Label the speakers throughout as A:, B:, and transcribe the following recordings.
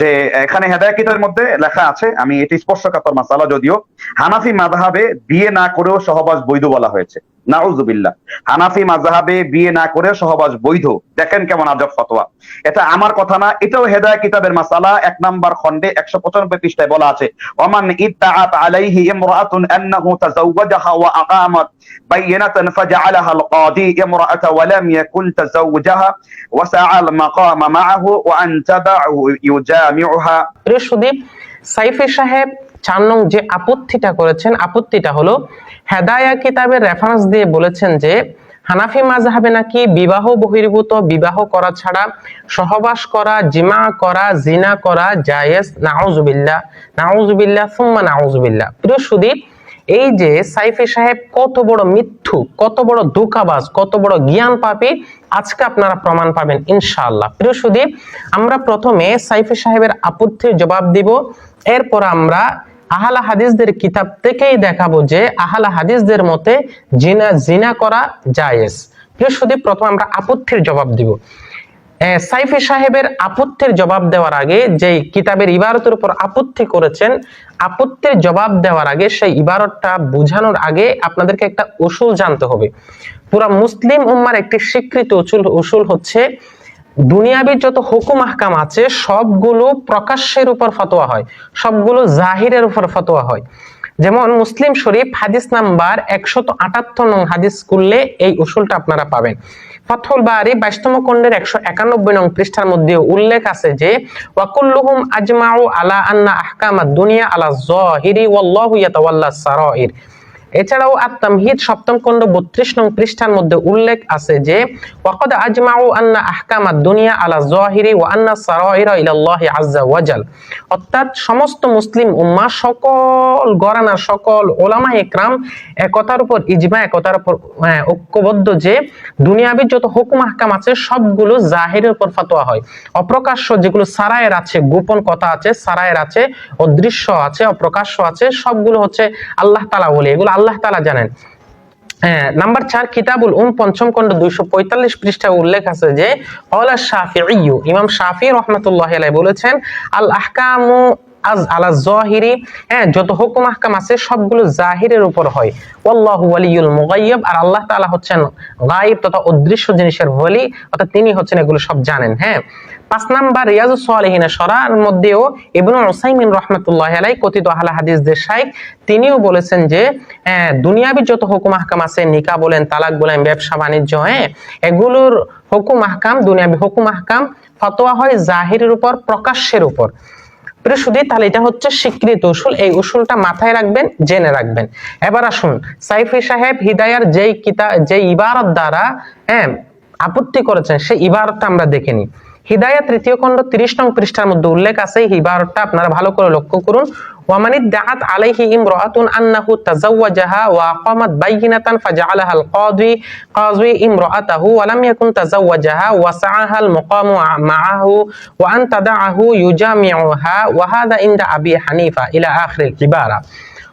A: যে এখানে হেদায় কিতাবের মধ্যে লেখা আছে, আমি এটি স্পর্শকাতর মাসালা যদিও, হানাফি মাধাবে বিয়ে না করেও সহবাস বৈধ বলা হয়েছে। নাউজুবিল্লাহ। হানাফি মাযহাবে বিয়ে না করে সহবাস বৈধ। দেখেন কেমন আজব ফতোয়া। এটা আমার কথা না, এটাও হেদায়া কিতাবের মাসালা। এক নাম্বার খণ্ডে একশো পঁচানব্বই পৃষ্ঠায় বলা আছে, ওমান ইদ্দাআত আলাইহি আন্নাহু তাযাওয়াজাহা ওয়া আকামাত বাইনাতান ফাজআলাহা ইমরাআতা ওয়া লাম ইয়াকুন তাযাওয়াজাহা ওয়া মাকামা মাআহু ওয়া আন ইউজামিউহা।
B: সুদীপ সাহেব চার নং যে আপত্তিটা করেছেন, আপত্তিটা হলো হেদায়া কিতাবের রেফারেন্স দিয়ে বলেছেন যে, হানাফি মাযহাবে নাকি বিবাহ বহির্ভূত, বিবাহ করা ছাড়া, সহবাস করা, জিমা করা, জিনা করা জায়েজ নাউজুবিল্লাহ নাউজুবিল্লাহ সুম্মা নাউজুবিল্লাহ প্রিয় সুদীপ, এই যে সাইফি সাহেব কত বড় মিথ্যু, কত বড় দুকাবাজ কত বড় জ্ঞান পাপি, আজকে আপনারা প্রমাণ পাবেন ইনশাআল্লাহ। প্রিয় সুদীপ, আমরা প্রথমে সাইফি সাহেবের আপত্তির জবাব দিব, এরপর আমরা আহলা হাদিসদের কিতাব থেকেই দেখাবো যে আহলা হাদিসদের মতে জিনা জিনা করা জায়েজ। প্রিয় সুদীপ প্রথম আমরা আপত্তির জবাব দিব। সাইফি সাহেবের আপত্তির জবাব দেওয়ার আগে যে কিতাবের ইবারতের উপর আপত্তি করেছেন, আপত্তির জবাব দেওয়ার আগে সেই ইবারতটা বোঝানোর আগে আপনাদেরকে একটা উসুল জানতে হবে। পুরা মুসলিম উম্মার একটি স্বীকৃত উসুল উসুল হচ্ছে দুনিয়াবির যত হুকুম আহকাম আছে, সবগুলো প্রকাশ্যের উপর ফতোয়া হয়। সবগুলো জাহিরের উপর ফতোয়া হয়। যেমন মুসলিম শরীফ হাদিস নাম্বার একশত আটাত্তর নং হাদিস করলে এই উসুলটা আপনারা পাবেন। ফথল বাড়ি বাইশতম খণ্ডের একশো একানব্বই নং পৃষ্ঠার মধ্যে উল্লেখ আছে যে, ওয়াকুল্লুহুম আজমাউ আলা আন্না দুনিয়া আলা জহিরি ওয়াল্লাহু ইয়াতাওয়াল্লা এছাড়াও আর তামহিদ সপ্তম খণ্ড বত্রিশ নং পৃষ্ঠার মধ্যে উল্লেখ আছে যে, ওয়াকদ আজমাউ আন্না আহকামা দুনিয়া আলা জহিরি ওয়া আন্না সারাইরা ইলাল্লাহি আজ্জা ওয়াজাল অর্থাৎ সমস্ত মুসলিম উম্মাহ সকল গরানা, সকল ওলামা একরাম একতার উপর ইজমা, একতার উপর ঐক্যবদ্ধ যে দুনিয়াবির যত হুকুম আহকাম আছে, সবগুলো জাহিরের উপর ফতোয়া হয়। অপ্রকাশ্য যেগুলো সারায়ের আছে, গোপন কথা আছে, সারায়ের আছে, অদৃশ্য আছে, অপ্রকাশ্য আছে, সবগুলো হচ্ছে আল্লাহ তালা বলে। এগুলো আল্লাহ তালা জানেন। হ্যাঁ, নাম্বার চার কিতাবুল উম পঞ্চম দুইশো পঁয়তাল্লিশ পৃষ্ঠায় উল্লেখ আছে যে অলা শাফি ইমাম শাফি আলাই বলেছেন আল আহকামু আজ আলা জহিরি হ্যাঁ যত হুকুম আহকাম আছে সবগুলো জাহিরের উপর হয়। মুগাইয়্যিব আর আল্লাহ হচ্ছেন গায়ব তথা অদৃশ্য জিনিসের ওয়ালি অর্থাৎ তিনি হচ্ছেন এগুলো সব জানেন হ্যাঁ। পাঁচ নাম্বার রিয়াজুস সালিহিন সরার মধ্যেও ইবনু উসাইমিন রহমাতুল্লাহ আলাই কথিত আহলা হাদিসদের শাইখ, তিনিও বলেছেন যে দুনিয়াবি যত হুকুম আহকাম আছে, নিকা বলেন, তালাক বলেন, ব্যবসা বাণিজ্য হ্যাঁ এগুলোর হুকুম আহকাম, দুনিয়াবি হুকুম আহকাম, ফতোয়া হয় জাহিরের উপর, প্রকাশ্যের উপর। প্রিয় তাহলে এটা হচ্ছে স্বীকৃত উসুল। এই উসুলটা মাথায় রাখবেন, জেনে রাখবেন। এবার আসুন, সাইফি সাহেব হিদায়ার যেই কিতা যে ইবারত দ্বারা হ্যাঁ আপত্তি করেছেন, সেই ইবারতটা আমরা দেখে নিই। হিদায়া তৃতীয় খণ্ড তিরিশ নং পৃষ্ঠার মধ্যে উল্লেখ আছে ইবারতটা আপনারা ভালো করে লক্ষ্য করুন। ইমরাআতুন আন্নাহু ওয়া আকামাত বাইয়িনাতান ফাজআলাহা আল কাদি কাযি ইমরাআতাহু ওয়া লাম ইয়াকুন ওয়া সাআহা আল মুকামু মাআহু ওয়া আন ওয়া হাদা আবি হানিফা ইলা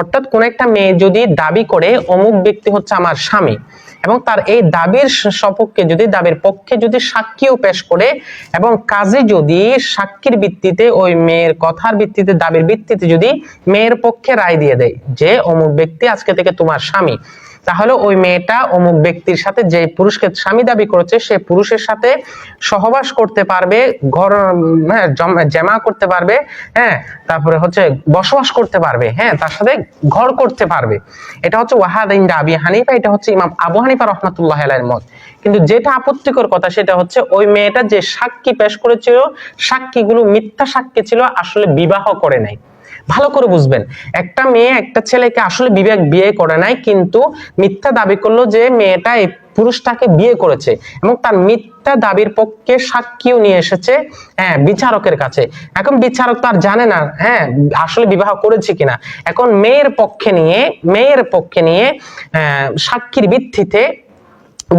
B: অর্থাৎ কোন একটা মেয়ে যদি দাবি করে, অমুক ব্যক্তি হচ্ছে আমার স্বামী। এবং তার এই দাবির সপক্ষে যদি, দাবির পক্ষে যদি সাক্ষীও পেশ করে এবং কাজে যদি সাক্ষীর ভিত্তিতে ওই মেয়ের কথার ভিত্তিতে, দাবির ভিত্তিতে যদি মেয়ের পক্ষে রায় দিয়ে দেয় যে অমুক ব্যক্তি আজকে থেকে তোমার স্বামী তাহলে ওই মেয়েটা অমুক ব্যক্তির সাথে যে পুরুষকে স্বামী দাবি করেছে, সে পুরুষের সাথে সহবাস করতে পারবে, ঘর হ্যাঁ জম- করতে পারবে হ্যাঁ তারপরে হচ্ছে বসবাস করতে পারবে হ্যাঁ তার সাথে ঘর করতে পারবে। এটা হচ্ছে ওয়াহাদ ইন্দা আবি হানিফা, এটা হচ্ছে ইমাম আবু হানিফা রহমাতুল্লাহ আলাইহির মত। কিন্তু যেটা আপত্তিকর কথা সেটা হচ্ছে ওই মেয়েটা যে সাক্ষী পেশ করেছিল, সাক্ষীগুলো মিথ্যা সাক্ষী ছিল, আসলে বিবাহ করে নাই। ভালো করে বুঝবেন। একটা মেয়ে একটা ছেলেকে আসলে বিবেক বিয়ে করে নাই, কিন্তু মিথ্যা দাবি করল যে মেয়েটা এই পুরুষটাকে বিয়ে করেছে এবং তার মিথ্যা দাবির পক্ষে সাক্ষীও নিয়ে এসেছে হ্যাঁ বিচারকের কাছে। এখন বিচারক তার জানে না হ্যাঁ আসলে বিবাহ করেছে কিনা। এখন মেয়ের পক্ষে নিয়ে, মেয়ের পক্ষে নিয়ে সাক্ষীর ভিত্তিতে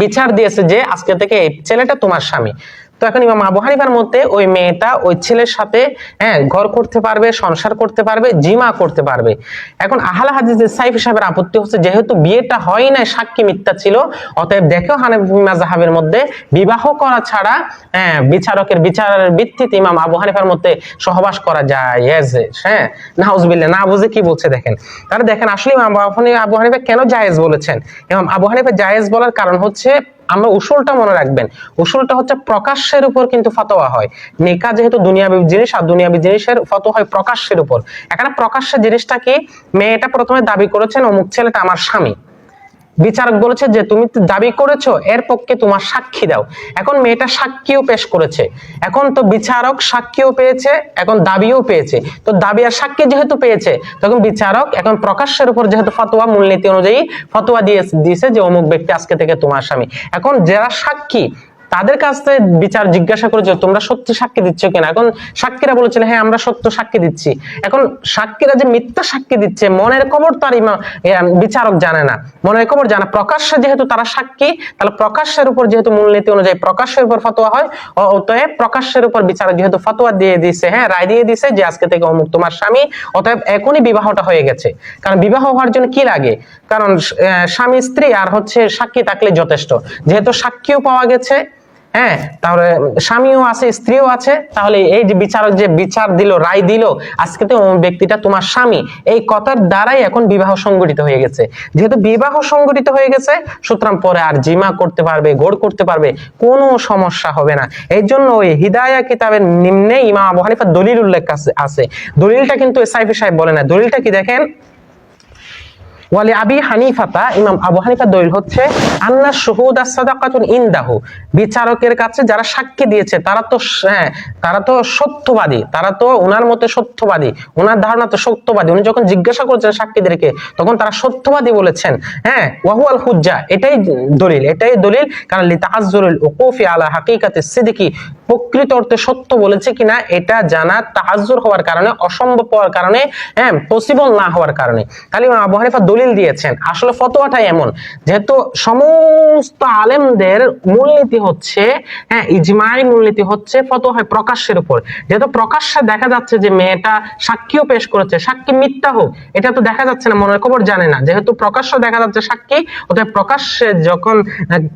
B: বিচার দিয়েছে যে আজকে থেকে এই ছেলেটা তোমার স্বামী। তো এখন ইমাম আবু হানিফার মতে ওই মেয়েটা ওই ছেলের সাথে হ্যাঁ ঘর করতে পারবে, সংসার করতে পারবে, জিমা করতে পারবে। এখন আহলে হাদিসের সাইফ সাহেবের আপত্তি হচ্ছে, যেহেতু বিয়েটা হয় না সাক্ষী মিথ্যা ছিল, অতএব দেখেও হানাফি মাযহাবের মধ্যে বিবাহ করা ছাড়া হ্যাঁ বিচারকের বিচারের ভিত্তিতে ইমাম আবু হানিফার মধ্যে সহবাস করা যায় হ্যাঁ নাউজুবিল্লাহ, না বুঝে কি বলছে দেখেন। তাহলে দেখেন, আসলে ইমাম আবু হানিফা কেন জায়েজ বলেছেন? ইমাম আবু হানিফা জায়েজ বলার কারণ হচ্ছে আমরা উসুলটা মনে রাখবেন। উসুলটা হচ্ছে প্রকাশ্যের উপর কিন্তু ফতোয়া হয়। নেকা যেহেতু দুনিয়াবি জিনিস আর দুনিয়াবি জিনিসের ফতোয়া হয় প্রকাশ্যের উপর। এখানে প্রকাশ্যে জিনিসটা কি মেয়েটা প্রথমে দাবি করেছেন, অমুক ছেলেটা আমার স্বামী। বিচারক বলেছে যে তুমি দাবি করেছ, এর পক্ষে তোমার সাক্ষী দাও। এখন মেয়েটা সাক্ষীও পেশ করেছে। এখন তো বিচারক সাক্ষীও পেয়েছে, এখন দাবিও পেয়েছে। তো দাবি আর সাক্ষী যেহেতু পেয়েছে, তখন বিচারক এখন প্রকাশ্যের উপর যেহেতু ফতোয়া, মূলনীতি অনুযায়ী ফতোয়া দিয়ে দিয়েছে যে অমুক ব্যক্তি আজকে থেকে তোমার স্বামী। এখন যারা সাক্ষী তাদের কাছ থেকে বিচার জিজ্ঞাসা করেছে, তোমরা সত্যি সাক্ষী দিচ্ছ কিনা? এখন সাক্ষীরা বলেছিল হ্যাঁ আমরা সত্য সাক্ষী দিচ্ছি। এখন সাক্ষীরা যে মিথ্যা সাক্ষী দিচ্ছে, মনের খবর তার বিচারক জানে না। মনের খবর জানে প্রকাশ্যে যেহেতু তারা সাক্ষী, তাহলে প্রকাশ্যের উপর যেহেতু মূলনীতি অনুযায়ী প্রকাশ্যের উপর ফতোয়া হয় অতএব প্রকাশ্যের উপর বিচারক যেহেতু ফতোয়া দিয়ে দিছে হ্যাঁ রায় দিয়ে দিছে যে আজকে থেকে অমুক তোমার স্বামী, অতএব এখনই বিবাহটা হয়ে গেছে। কারণ বিবাহ হওয়ার জন্য কি লাগে? কারণ স্বামী স্ত্রী আর হচ্ছে সাক্ষী থাকলে যথেষ্ট। যেহেতু সাক্ষীও পাওয়া গেছে হ্যাঁ তাহলে স্বামীও আছে, স্ত্রীও আছে, তাহলে এই যে বিচারক যে বিচার দিল, রায় দিল, আজকে তো ব্যক্তিটা তোমার স্বামী। এই কথার দ্বারাই এখন বিবাহ সংগঠিত হয়ে গেছে। যেহেতু বিবাহ সংগঠিত হয়ে গেছে, সুতরাং পরে আর জিমা করতে পারবে গোড় করতে পারবে, কোনো সমস্যা হবে না। এই জন্য ওই হিদায়া কিতাবের নিম্নে ইমাম আবু হানিফার দলিল উল্লেখ আছে- আছে দলিলটা কিন্তু সাইফি সাহেব বলে না। দলিলটা কি দেখেন? ওয়ালি আবি হানিফাতা ইমাম আবু দলিল হচ্ছে, আন্না বিচারকের কাছে যারা সাক্ষী দিয়েছে, তারা তো হ্যাঁ তারা তো সত্যবাদী, তারা তো ওনার মতে সত্যবাদী ওনার ধারণা তো সত্যবাদী। উনি যখন জিজ্ঞাসা করছেন সাক্ষীদেরকে তখন তারা সত্যবাদী বলেছেন। হ্যাঁ ওয়াহুয়াল হুজ্জা, এটাই দলিল এটাই দলিল। কারণ লিতাআজ্জুরুল উকুফি আলা হাকিকাতি সিদ্দিকি প্রকৃত অর্থে সত্য বলেছে কিনা এটা জানা তাহাজ্জুর হওয়ার কারণে, অসম্ভব হওয়ার কারণে হ্যাঁ পসিবল না হওয়ার কারণে। তাহলে ইমাম আবু হানিফা দলিল দিয়েছেন। আসলে ফতোয়াটাই এমন। যেহেতু সমস্ত আলেমদের মূলনীতি হচ্ছে হ্যাঁ ইজমাই মূলনীতি হচ্ছে ফতোয়া প্রকাশ্যের উপর। যেহেতু প্রকাশ্যে দেখা যাচ্ছে যে মেয়েটা সাক্ষীও পেশ করেছে, সাক্ষী মিথ্যা হোক, এটা তো দেখা যাচ্ছে না, মনের খবর জানে না। যেহেতু প্রকাশ্য দেখা যাচ্ছে সাক্ষী, অতএব প্রকাশ্যে যখন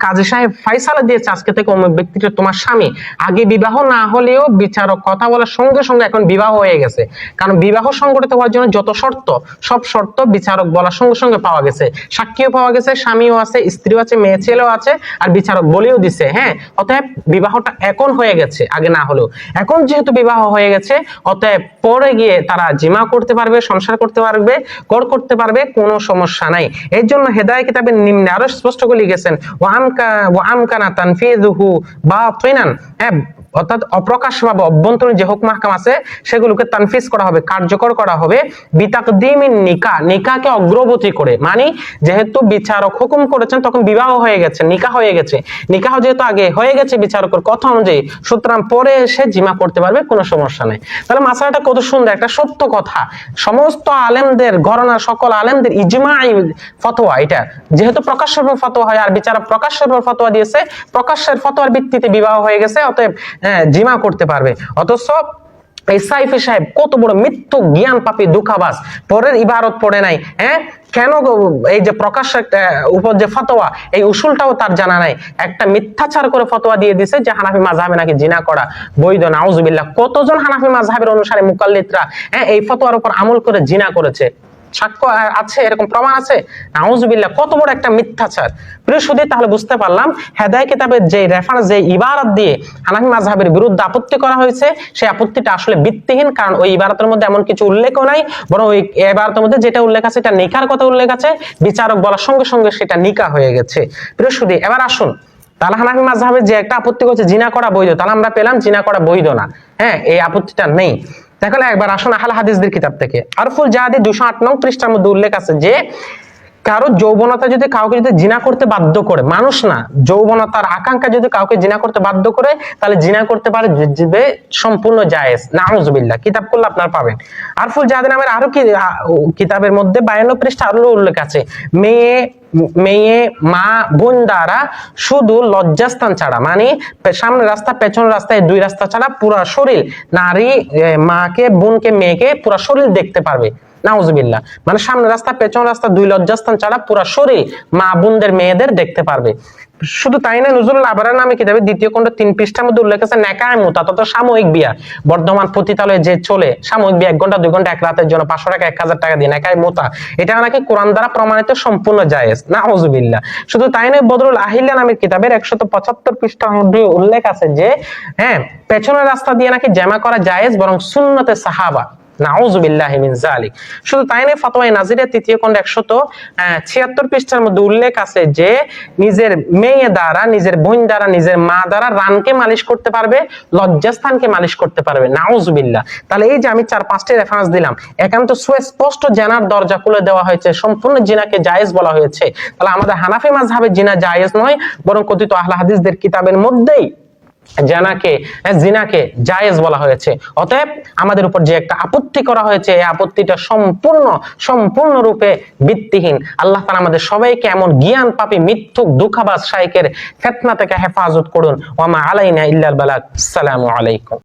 B: কাজী সাহেব ফাইসালা দিয়েছে আজকে থেকে ব্যক্তিটা তোমার স্বামী, আগে বিবাহ না হলেও বিচারক কথা বলার সঙ্গে সঙ্গে এখন বিবাহ হয়ে গেছে। কারণ বিবাহ সংগঠিত হওয়ার জন্য যত শর্ত, সব শর্ত বিচারক বলার সঙ্গে সঙ্গে পাওয়া গেছে। সাক্ষীও পাওয়া গেছে, স্বামীও আছে, স্ত্রীও আছে, মেয়ে ছেলেও আছে, আর বিচারক বলেও দিছে হ্যাঁ? অতএব বিবাহটা এখন হয়ে গেছে, আগে না হলেও। এখন যেহেতু বিবাহ হয়ে গেছে, অতএব পরে গিয়ে তারা জিমা করতে পারবে, সংসার করতে পারবে, কর করতে পারবে, কোনো সমস্যা নাই। এর জন্য হেদায় কিতাবের নিম্নে আরও স্পষ্ট করে লিখেছেন ওয়ামকা ওয়ামকানা তানফিযুহু বাতিনান। হ্যাঁ অর্থাৎ অপ্রকাশ্যভাবে অভ্যন্তরীণ যে হুকুম হাকাম আছে, সেগুলোকে তানফিজ করা হবে, কার্যকর করা হবে বিতাকদিমিন নিকা, নিকাকে অগ্রগতি করে। মানে যেহেতু বিচারক হুকুম করেছেন, তখন বিবাহ হয়ে গেছে, নিকা হয়ে গেছে। নিকাহ যেহেতু আগে হয়ে গেছে বিচারকের কথা অনুযায়ী, সুতরাং পরে এসে জিমা করতে পারবে, কোনো সমস্যা নেই। তাহলে মাসালাটা কত সুন্দর, একটা সত্য কথা। সমস্ত আলেমদের, ঘরনার সকল আলেমদের ইজমাই ফতোয়া এটা। যেহেতু প্রকাশ্যের ফতোয়া হয়, আর বিচারক প্রকাশ্যের ফতোয়া দিয়েছে প্রকাশ্যের ফতোয়ার ভিত্তিতে বিবাহ হয়ে গেছে, অতএব হ্যাঁ, জিমা করতে পারবে। অথচ এই সাইফি সাহেব কত বড় মৃত্যু জ্ঞান পাপি দুঃখাবাস পরের ইবারত পড়ে নাই হ্যাঁ? কেন এই যে প্রকাশ্য একটা উপর যে ফতোয়া এই উসুলটাও তার জানা নাই। একটা মিথ্যাচার করে ফতোয়া দিয়ে দিছে যে হানাফি মাযহাবে নাকি জিনা করা বৈধ নাউজুবিল্লাহ। কতজন হানাফি মাযহাবের অনুসারে মুকাল্লিদরা হ্যাঁ এই ফতোয়ার উপর আমল করে জিনা করেছে? সাক্ষ্য আছে, এরকম প্রমাণ আছে? নাউজুবিল্লাহ, কত বড় একটা মিথ্যাচার। প্রিয় সুদী, তাহলে বুঝতে পারলাম হেদায় কিতাবের যে রেফারেন্স যে ইবারত দিয়ে হানাফি মাযহাবের বিরুদ্ধে আপত্তি করা হয়েছে, সেই আপত্তিটা আসলে ভিত্তিহীন, কারণ ওই ইবারতের মধ্যে এমন কিছু উল্লেখও নাই, বরং ওই ইবারতের মধ্যে যেটা উল্লেখ আছে, এটা নিকার কথা উল্লেখ আছে, বিচারক বলার সঙ্গে সঙ্গে সেটা নিকা হয়ে গেছে। প্রিয় সুদী, এবার আসুন, তাহলে হানাফি মাযহাবে যে একটা আপত্তি করছে, জিনা করা বৈধ, তাহলে আমরা পেলাম জিনা করা বৈধ না। হ্যাঁ এই আপত্তিটা নেই। তাহলে একবার আসুন আহাল হাদিসদের কিতাব থেকে। আরফুল জাহাদি দুশো আট নং পৃষ্ঠার মধ্যে উল্লেখ আছে যে, কারও যৌবনতা যদি কাউকে যদি জিনা করতে বাধ্য করে, মানুষ না, যৌবনতার আকাঙ্ক্ষা যদি কাউকে জিনা করতে বাধ্য করে, তাহলে জিনা করতে পারে সম্পূর্ণ জায়েজ। নাউজুবিল্লাহ কিতাব করলে আপনার পাবেন। আরফুল জাহাদি নামের আরও কি কিতাবের মধ্যে বায়ান্ন পৃষ্ঠা আরও উল্লেখ আছে। মেয়ে মেয়ে, মা, বোন দ্বারা শুধু লজ্জাস্থান ছাড়া মানে সামনে রাস্তা পেছনের রাস্তায় দুই রাস্তা ছাড়া পুরো শরীর। নারী মাকে, বোনকে, মেয়েকে পুরো শরীর দেখতে পারবে। নাউজবিল্লা মানে সামনে রাস্তা, পেছন রাস্তা দুই লজ্জাস্থান ছাড়া পুরো শরীর মা, বোনদের, মেয়েদের দেখতে পারবে। শুধু তাই না, নজরুল আবরার নামে কিতাবে দ্বিতীয় খণ্ড তিন পৃষ্ঠার মধ্যে উল্লেখ আছে নেকায় মুতা তত সাময়িক বিয়া। বর্ধমান পতিতালয়ে যে চলে, সাময়িক বিয়া এক ঘণ্টা দুই ঘণ্টা এক রাতের জন্য পাঁচশো টাকা, এক হাজার টাকা দিয়ে নেকায় মুতা। এটা নাকি কোরআন দ্বারা প্রমাণিত সম্পূর্ণ জায়েজ। না হজুবিল্লা শুধু তাই নয়, বদরুল আহিল্লা নামের কিতাবের একশত পঁচাত্তর পৃষ্ঠার মধ্যে উল্লেখ আছে যে হ্যাঁ পেছনের রাস্তা দিয়ে নাকি জামা করা জায়েজ, বরং সুন্নতে সাহাবা। শুধু তাই নয় ফতোয়া নাজিরের তৃতীয় খণ্ড একশত ছিয়াত্তর পৃষ্ঠার মধ্যে উল্লেখ আছে যে, নিজের মেয়ে দ্বারা, নিজের বোন দ্বারা, নিজের মা দ্বারা রানকে মালিশ করতে পারবে, লজ্জাস্থানকে মালিশ করতে পারবে। নাউজুবিল্লাহ তাহলে এই যে আমি চার, পাঁচটি রেফারেন্স দিলাম, একান্ত সুস্পষ্ট জানার দরজা খুলে দেওয়া হয়েছে, সম্পূর্ণ জিনাকে জায়েজ বলা হয়েছে। তাহলে আমাদের হানাফি মাযহাবে জিনা জায়েজ নয়, বরং কথিত আহলে হাদিসদের কিতাবের মধ্যেই জানাকে হ্যাঁ, জিনাকে জায়েজ বলা হয়েছে। অতএব আমাদের উপর যে একটা আপত্তি করা হয়েছে এই আপত্তিটা সম্পূর্ণ সম্পূর্ণরূপে ভিত্তিহীন। আল্লাহ তাআলা আমাদের সবাইকে এমন জ্ঞান পাপী মিথ্যুক দুঃখাবাজ শাইকের ফেতনা থেকে হেফাজত করুন। ওয়ামা আলাইনা ইল্লাল বালাক সালামু আলাইকুম।